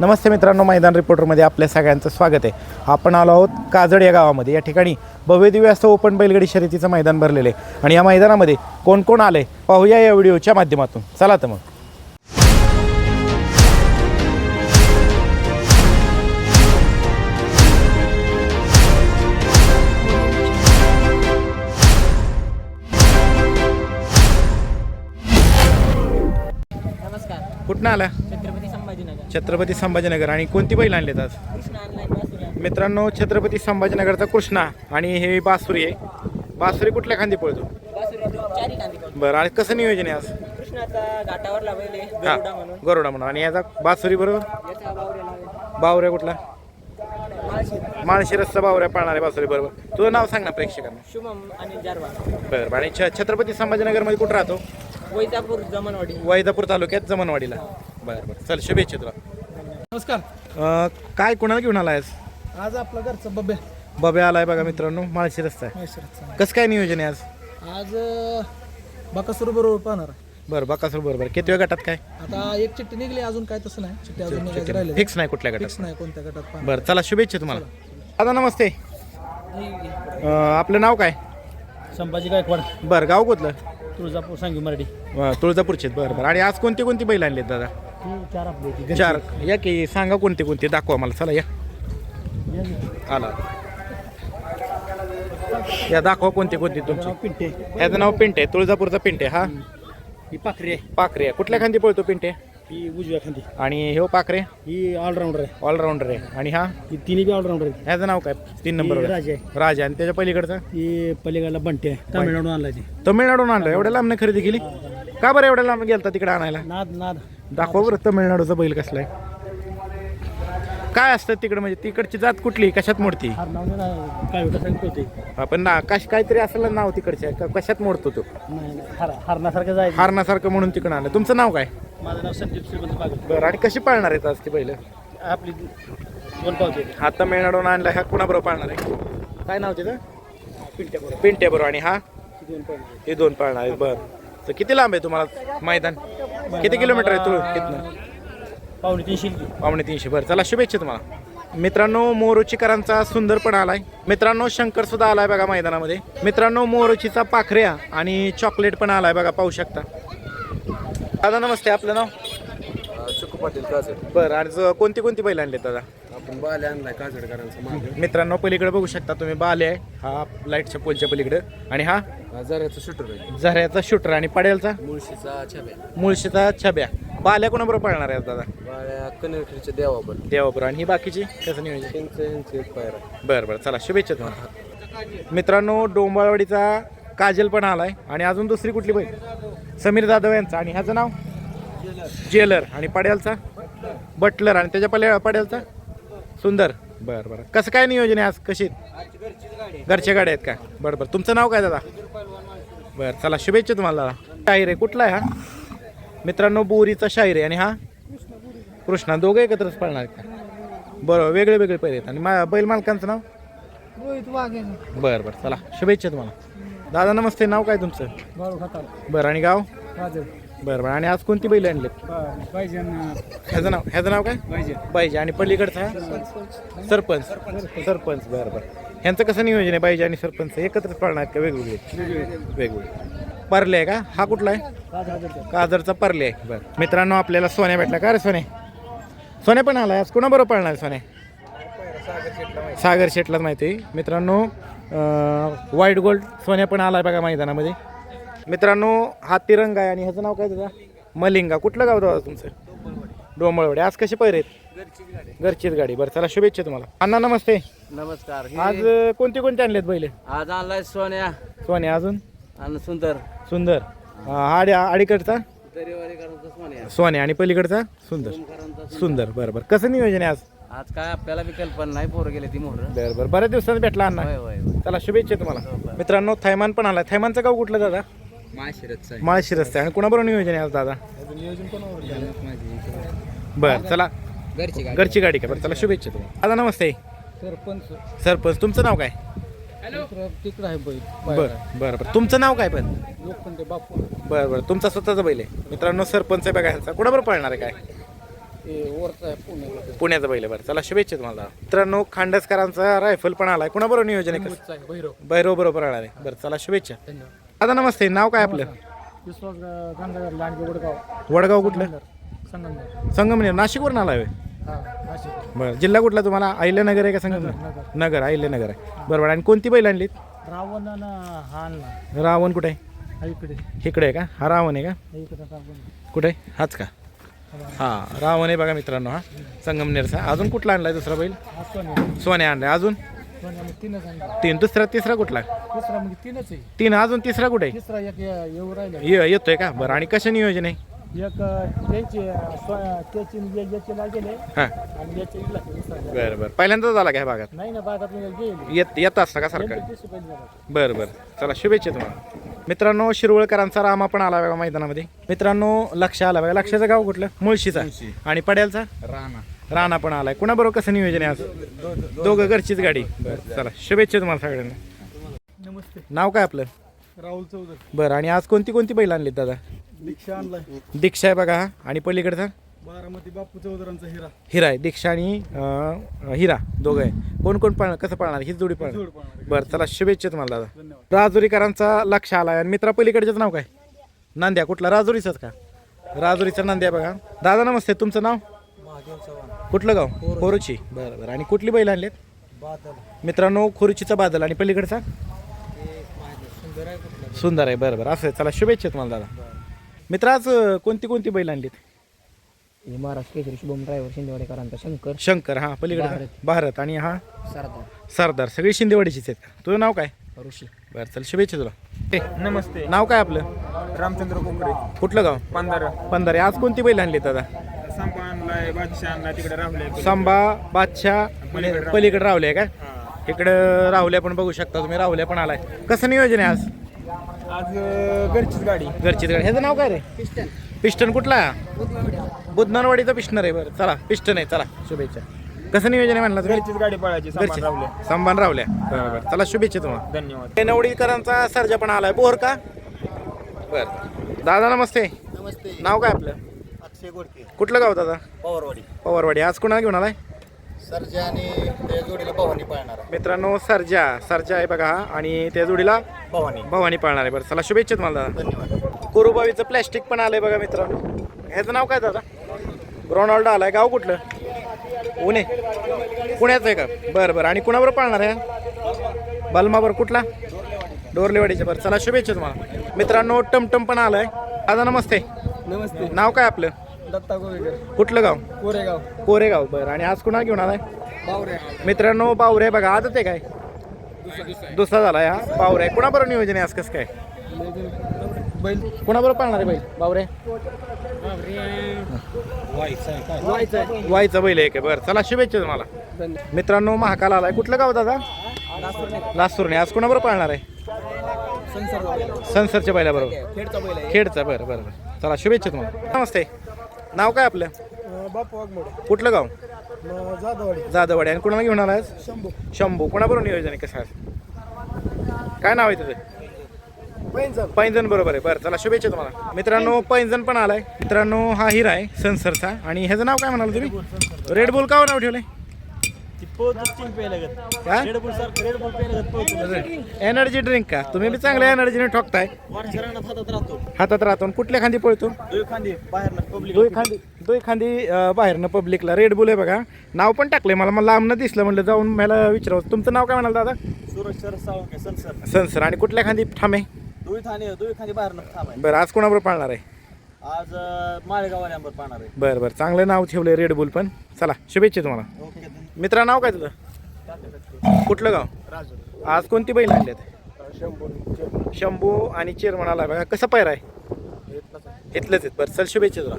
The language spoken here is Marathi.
नमस्ते मित्रांनो मैदान रिपोर्टरमध्ये आपल्या सगळ्यांचं स्वागत आहे. आपण आलो आहोत काजड या गावामध्ये. या ठिकाणी भव्य दिव्य असं ओपन बैलगाडी शर्यतीचं मैदान भरलेलं आहे. आणि या मैदानामध्ये कोण कोण आलं आहे पाहूया या व्हिडिओच्या माध्यमातून. चला तर मग. नमस्कार. कुठनं आला? छत्रपती संभाजीनगर आणि कोणती बैल आणलीत आज? मित्रांनो छत्रपती संभाजीनगरचा कृष्णा आणि हे बासुरी आहे. बासुरी कुठल्या खांदी पळतो? बरं आणि कसं नियोजन आहे आज? हा गरुडा म्हणून. आणि याचा बासुरी बरोबर? बावऱ्या कुठला? माळशी माळशिरसचा बावऱ्या पाळणार बासुरी बरोबर. तुझं नाव सांग ना प्रेक्षकांना. शुभम आणि जारवा. बरं बरं. आणि छ छत्रपती संभाजीनगरमध्ये कुठं राहतो? वैजापूर जमनवाडी. वैदापूर तालुक्यात जमनवाडीला. बरं बरं. चल शुभेच्छा तुला. नमस्कार. अं, काय कुणाला घेऊन आलायस आज आपलं घरचं बब्बे. बबे आलाय बघा मित्रांनो माळशिरसचा आहे. महेश्वरचा कसं काय नियोजन आहे आज? आज बकासूर बरोबर पाहणार आहे. बरं बकासूर बरोबर. किती वेळ गटात काय? आता एक चिठ्ठी निघली अजून काय तसं नाही. चिठ्ठी अजून निघायची राहिले फिक्स नाही कुठल्या फिक्स गटात नाही कोणत्या गटात पाहणार. बरं चला शुभेच्छा तुम्हाला. दादा नमस्ते. अं, आपलं नाव काय? संभाजी गायकवाड. बरं गाव कुठलं? तुळजापूर सांगी मराठी. अं, तुळजापूरचे बरं बरं. आणि आज कोणती कोणती बैल आणलीत दादा? ही चार आपली होती. चार. या की सांगा कोणते कोणते दाखवा मला. चला या. आला. या दाखवा कोणते कोणते तुमचे. पिंटे. याचं नाव पिंटे तुळजापूरचा पिंटे हा? ही पाखरी आहे. पाखरे कुठल्या खांदी पळतो पिंटे? ही उजव्या खांदी. आणि हो पाखरे? ही ऑलराऊंडर आहे. ऑलराऊंडर आहे. आणि हा? ही तिन्ही बी ऑलराऊंडर आहे ह्याचं नाव काय? तीन नंबर ही राजा आहे. राजा आणि त्याच्या पलीकडचा? ही पलीकडला बंटे आहे. तामिळनाडून आणला ती. तमिळनाडून आणलं एवढ्या लांबने खरेदी केली? का बरं एवढ्या लांब गेलता तिकडे आणायला? नाद नाद. दाखवा बरं तमिळनाडूचा बैल कसला आहे. काय असतं तिकडं म्हणजे तिकडची जात कुठली कशात मोडती? आपण ना कश काहीतरी असेल नाव तिकडचे क- कशात मोडतो तो? नाही नाही हार हारण्यासारखं जायचं. हारणासारखं म्हणून तिकडं आलं तुमचं नाव काय? माझं नाव संदीप श्रीमंत बरं आणि कशी पाळणार आहेत आज ती बैल? आपली दोन पावते. हा तमिळनाडून आणला हा कुणाबरोबर पाळणार आहे? काय नाव तिथं पिंट्या बरोबर. पिंट्या बरोबर. आणि हा? दोन पावते. हे दोन पाळणार आहेत बरं. तर किती लांब आहे तुम्हाला मैदान? किती किलोमीटर आहे तुळ तिथनं पावणे तीनशे पावणे तीनशे. बरं चला शुभेच्छा तुम्हाला. मित्रांनो मोरोचीकरांचा सुंदर पण आलाय. मित्रांनो शंकर सुद्धा आलाय बघा मैदानामध्ये. मित्रांनो मोरोचीचा पाखऱ्या आणि चॉकलेट पण आलाय बघा पाहू शकता. दादा नमस्ते. आपलं नाव? चुकू पाटील काजळ बरं आज कोणती कोणती बैल आणले दादा? आपण बाले आणलाय काजळकरांचा मागे. मित्रांनो पलीकडे बघू शकता तुम्ही बाले आहे. हा लाईटच्या पोलच्या पलीकडे. आणि हा? जऱ्याचं शूटर आहे. झऱ्याचा शूटर आणि पडेलचा? मुळशीचा छाप्या. मुळशीचा छब्या बाल्या कोणाबरोबर पळणार आहे दादा? बाळ्या कनेक्टरच्या देवाबर देवाबरोबर. आणि ही बाकीची कसं नियोजन? त्यांचं यांचं एक पायर. आहे बरं बरं. चला शुभेच्छा तुम्हाला. मित्रांनो डोंबाळवाडीचा काजल पण आलाय. आणि अजून दुसरी कुठली बैल? समीर जाधव यांचा. आणि ह्याचं नाव? जेलर. आणि पड्यालचा बटलर. आणि त्याच्या पल्या पड्यालचा सुंदर. बरं बरं. कसं काय नियोजन आहे आज? कशी? घरच्या गाड्या आहेत का? बरं बरं. तुमचं नाव काय दादा? बरं चला शुभेच्छा तुम्हाला दादा. शाहीर आहे कुठला आहे हा? मित्रांनो बोरीचा शाहीर आहे आणि हा? कृष्णा. दोघं एकत्रच पळणार का? बरं वेगळे वेगळे पहिले आहेत. आणि मा बैल मालकांचं नाव? रोहित वाघे बरं बरं. चला शुभेच्छा तुम्हाला. दादा नमस्ते. नाव काय तुमचं? बरं आणि गाव? बरं बरं. आणि आज कोणती बैल आणले? पाहिजे ह्याचं नाव ह्याचं नाव काय? पाहिजे पाहिजे आणि पलीकडचा? सरपंच. सरपंच बरं बरं. ह्यांचं कसं नियोजन आहे पाहिजे आणि सरपंच? एकत्रच पाळणार आहेत का वेगवेगळे? वेगवेगळे. परले आहे का? हा कुठला आहे? काजरचा परले आहे. बरं. मित्रांनो आपल्याला सोन्या भेटला का रे सोने? सोने पण आलाय. आज कोणाबरोबर पाळणार आहे सोने? सागर शेटलाच माहिती आहे. मित्रांनो व्हाईट गोल्ड सोन्या पण आलाय बघा मैदानामध्ये. मित्रांनो हा तिरंगा आहे आणि ह्याचं नाव काय त्याचा मलिंगा. कुठलं गाव दादा तुमचं? डोंबळवडे. आज कसे पैर आहेत? घरचीच गाडी. बरं चला शुभेच्छा तुम्हाला. अण्णा नमस्ते. नमस्कार. आज कोणते कोणते आणलेत बैल? आज आणलाय सोन्या. सोन्या अजून? आणि सुंदर. सुंदर. अं, आडी आडीकडचा? दरेवारीकरांचा सोन्या. आणि पलीकडचा? सुंदर. सुंदर. बरं बरं. कसं नियोजन आहे आज? आज काय आपल्याला बी कल्पना नाही पोरं गेले ती मोहर बरं बरं. बऱ्याच दिवसात भेटला अण्णा. चला शुभेच्छा तुम्हाला. मित्रांनो थैमान पण आला थैमानचं गाव कुठलं दादा? माशिरतचा माळशिरस्ते आणि कुणाबरोबर नियोजन आहे आज दादा? बरं चला. घरची घरची गाडी का? बरं चला शुभेच्छा तुम्हाला. दादा नमस्ते. सरपंच. सरपंच तुमचं नाव काय? तिकडं आहे बैल बरं बरं बरं. तुमचं नाव काय पण? लोखंडे बापू. बरं बरं. तुमचा स्वतःचा बैल आहे. मित्रांनो सरपंच आहे बघा ह्याचा. कुणाबरोबर पळणार आहे काय? हे वरचा आहे पुण्याला. पुण्याचं बैल आहे. बरं चला शुभेच्छा तुम्हाला मित्रांनो खांडसकरांचा रायफल पण आलाय. कुणाबरोबर नियोजन आहे? आहे भैरव. बैरो बरोबर आला आहे बरं चला शुभेच्छा. धन्यवाद. दादा नमस्ते नाव काय आपलं? विश्वास गंगाधर लांडगे वडगाव. वडगाव कुठलं? संगमनेर. संगमनेर. नाशिकवरून आलाय होय? हा नाशिक. बरं जिल्हा कुठला तुम्हाला? अहिल्यानगर आहे का संगमनेर? नगर अहिल्यानगर आहे. बरोबर आणि कोणती बैल आणलीत? रावण हा आणला रावण कुठे आहे? हा इकडे. इकडे आहे का? हा रावण आहे का? हा इकडे रावण कुठे आहे? हाच का? हां रावण आहे बघा मित्रांनो हा. संगमनेरचा. अजून कुठला आणलाय दुसरा बैल? हा सोने सोन्या आणलाय. अजून? सोने मग तीनच आणला तीन. दुसरा तिसरा कुठला? तिसरा म्हणजे तीनच आहे. तीन अजून तिसरा कुठे? आहे? तिसरा एक ये- येऊ राहिला. ये- येतोय का? बरं. आणि कसं नियोजन आहे? एक त्यांची स्व- त्याची म्हणजे याची लागेल आहे हां. आणि याची इला दुसरा बरं बरं. पहिल्यांदाच आला काय भागात? नाही ना बागात गेली येत येत असता का सारखं? बरं बरं. चला शुभेच्छा तुम्हाला. मित्रांनो शिरवळकरांचा रामा पण आला बघा मैदानामध्ये. मित्रांनो लक्ष आला बघा. लक्षाचं गाव कुठलं? मुळशीचा. आणि पड्यालचा? राणा. राणा पण आलाय. कुणाबरोबर कसं नियोजन आहे आज? दोघं घरचीच गाडी. बरं चला शुभेच्छा तुम्हाला सगळ्यांना. नमस्ते. नाव काय आपलं? राहुल चौधरी. बरं आणि आज कोणती कोणती बैल आणलीत दादा? दीक्षा आणलाय. दीक्षा आहे बघा हा. आणि पलीकडचा? बारामती बापू चौधरांचा हिरा. हिरा आहे दीक्षा आणि अं, हिरा दोघं आहे. कोण कोण पाळणार कसं पाळणार? हीच जोडी पाळणार. बरं चला शुभेच्छा तुम्हाला दादा. राजुरीकरांचा लक्ष आलाय. आणि मित्रा पलीकडचंच नाव काय? नांद्या. कुठला? राजुरीचाच का? राजुरीचा नांद्या बघा. दादा नमस्ते. तुमचं नाव? महादेव चव्हाण. कुठलं गाव? खोरुची बरं बरं. आणि कुठली बैल आणलीत? बादल. मित्रांनो खोरुचीचा बादल. आणि पलीकडचा? सुंदर आहे कुठलं सुंदर आहे. बरं बरं. असं आहे. चला शुभेच्छा तुम्हाला दादा. मित्र आज अं, कोणती कोणती बैल आणलीत? हे महाराष्ट्र केसरी शुभम ड्रायव्हर शिंदेवाडेकरांचा शंकर. शंकर हा पलीकडे भारत. भारत. आणि हा? सरदार. सरदार. सगळी शिंदेवाडीचीच आहेत. का तुझं नाव काय? ऋषी. बरं चल शुभेच्छा तुला. ए, नमस्ते. नाव काय आपलं? रामचंद्र कोकरे. कुठलं गाव? पंधरा. पंधरा. आज कोणती बैल आणली दादा? संपा आणलाय बादशाह आणलाय तिकडे राहुल सांबा बादशाह पलीकडे पलीकडे राहुल्या का इकडं राहुल्या पण बघू शकता तुम्ही राहुल्या पण आलाय. कसं नियोजन आहे आज? आज अं, घरचीच गाडी. घरचीच गाडी. ह्याचं नाव काय रे? पिस्टन कुठला? बुधनारवाडीचा पिस्टनर आहे बरं. चला पिस्टन आहे चला शुभेच्छा. कसं नियोजन आहे म्हणलं तुम्ही घरचीच गाडी पळायची संपा घरची. राहुल संभान राहुल्या. बरं बरं. चला शुभेच्छा तुम्हाला. धन्यवाद. नवडीकरांचा सर्जा पण आलाय. बोर का? बर. दादा नमस्ते. नमस्ते. नाव काय आपलं? अक्षय गोडके कुठलं गाव दादा? पवारवाडी. पवारवाडी. आज कुणाला घेऊन आलाय? सरजा आणि त्या जोडीला भवानी पाळणार मित्रांनो सर्जा. सर्जा आहे बघा हा. आणि त्या जोडीला भवानी. भवानी पाळणार आहे. बरं चला शुभेच्छा तुम्हाला दादा. धन्यवाद. कोरुबावीचं प्लॅस्टिक पण आलंय बघा मित्रांनो. ह्याचं नाव काय दादा? रोनाल्डो आलाय. गाव कुठलं? पुणे. पुण्याचं आहे का? बरं बरं. आणि कुणाबरोबर पाळणार आहे बलमाबर कुठला? डोरलेवाडीचं बरं चला शुभेच्छा तुम्हाला. मित्रांनो टमटम पण आलाय. दादा नमस्ते. नमस्ते. नाव काय आपलं? दत्ता गोवेकर कुठलं गाव? कोरेगाव. कोरेगाव बरं. आणि आज कुणा घेऊन आलाय? बावरे. मित्रांनो बावरे बघा आदत आहे काय? दुसरा. झाला हा? बावरे. कुणाबरोबर नियोजन आहे आज? कसं काय? बैल. कुणाबरोबर पाळणार आहे बैल? बावरे? वायचा बैल आहे. का बरं चला शुभेच्छा तुम्हाला. मित्रांनो महाकाल आलाय. कुठलं गाव दादा? लासूरने. आज कुणाबरोबर पाळणार आहे? संसरच्या बैलाबरोबर. खेडचा बैल आहे. खेडचा बरं बरं बरं. चला शुभेच्छा तुम्हाला. नमस्ते. नाव काय आपलं? बापू वाघमोडे. कुठलं गाव? जाधववाडी. जाधववाडी. आणि कुणाला घेऊन आलाय शंभू. शंभू. कोणाबरोबर नियोजन आहे कसं आहे? काय नाव आहे तुझं? पैंजण. पैंजण बरोबर आहे. बरं चला शुभेच्छा तुम्हाला. मित्रांनो पैंजण पण आलाय. मित्रांनो हा हिरा आहे सनसरचा. आणि ह्याचं नाव काय म्हणाल तुम्ही? रेड बुल का नाव ठेवलंय? काय एनर्जी ड्रिंक का? तुम्ही बी चांगल्या एनर्जीने ठोकताय. हातात राहतो. आणि कुठल्या खांदी पळतो? दोय खांदी दोय खांदी बाहेरनं पब्लिकला रेड बुल आहे बघा. नाव पण टाकलंय मला. मला लांबनं दिसलं म्हणलं जाऊन मला विचारावं. तुमचं नाव काय म्हणाल दादा? संसर सनसर. आणि कुठल्या खांदी थांब बरं आज कोणाबरोबर पाळणार आहे? आज माळेगाव पाहणार आहे. बरं बरं. चांगलं नाव ठेवलंय रेड बुल पण. चला शुभेच्छा तुम्हाला. ओके मित्रा नाव काय तुझं? कुठलं गाव? आज कोणती बैल आणल्यात शंभू शंभू आणि चेअरमन आला बघा कसं पैर आहे? इथलंच आहेत. बरं चल शुभेच्छा तुला.